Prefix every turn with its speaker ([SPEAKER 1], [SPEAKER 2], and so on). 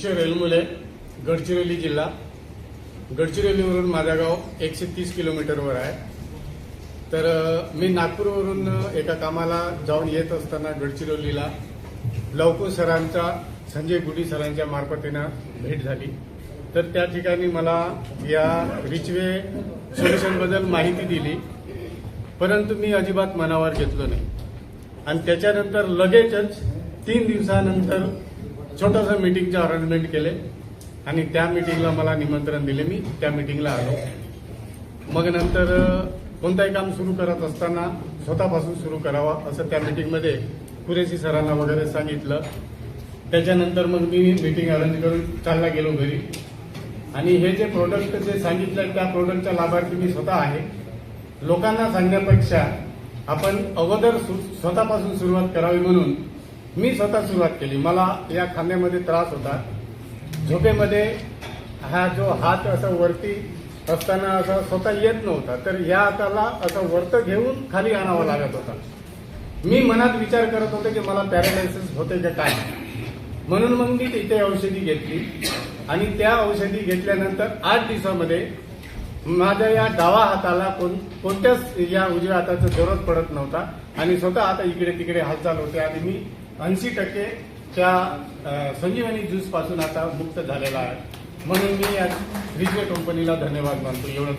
[SPEAKER 1] किशोर एलमुले गडचिरोली जिल्हा. गडचिरोलीवरून माझं गाव एकशे तीस किलोमीटरवर आहे. तर मी नागपूरवरून एका कामाला जाऊन येत असताना गडचिरोलीला लवकू सरांचा संजय गुडी सरांच्या मार्फतीनं भेट झाली. तर त्या ठिकाणी मला या रिचवे सोल्युशनबद्दल माहिती दिली. परंतु मी अजिबात मनावर घेतलो नाही. आणि त्याच्यानंतर लगेचच तीन दिवसानंतर छोटंसं मीटिंगचे अरेंजमेंट केले. आणि त्या मीटिंगला मला निमंत्रण दिले मी. त्या मीटिंगला आलो. मग नंतर कोणताही काम सुरू करत असताना स्वतःपासून सुरू करावं असं त्या मीटिंगमध्ये कुरेशी सरांना वगैरे सांगितलं. त्याच्यानंतर मग मी मीटिंग अरेंज करून चालला गेलो घरी. आणि हे जे प्रोडक्ट जे सांगितलं त्या प्रोडक्टच्या लाभार्थी मी स्वतः आहे. लोकांना सांगण्यापेक्षा आपण अगोदर सु- स्वतःपासून सुरुवात करावी म्हणून मी स्वतः सुरुवात केली. मला या खांद्यामध्ये त्रास होता. झोपेमध्ये हा जो हात असं वरती असताना असा स्वतः येत नव्हता. तर या हाताला असं वरत घेऊन खाली आणावा लागत होता. मी मनात विचार करत होते की मला पॅरालायसिस होते का काय? म्हणून मग मी तिथे औषधी घेतली. आणि त्या औषधी घेतल्यानंतर आठ दिवसामध्ये माझ्या या डावा हाताला कोण कोणत्याच या उजव्या हाताचा जरूरत पडत नव्हता. आणि स्वतः आता इकडे तिकडे हालचाल होते. आणि मी ऐंशी टक्के त्या संजीवनी ज्यूसपासून आता मुक्त झालेला आहे. म्हणून मी या रिजवे कंपनीला धन्यवाद मानतो. एवढं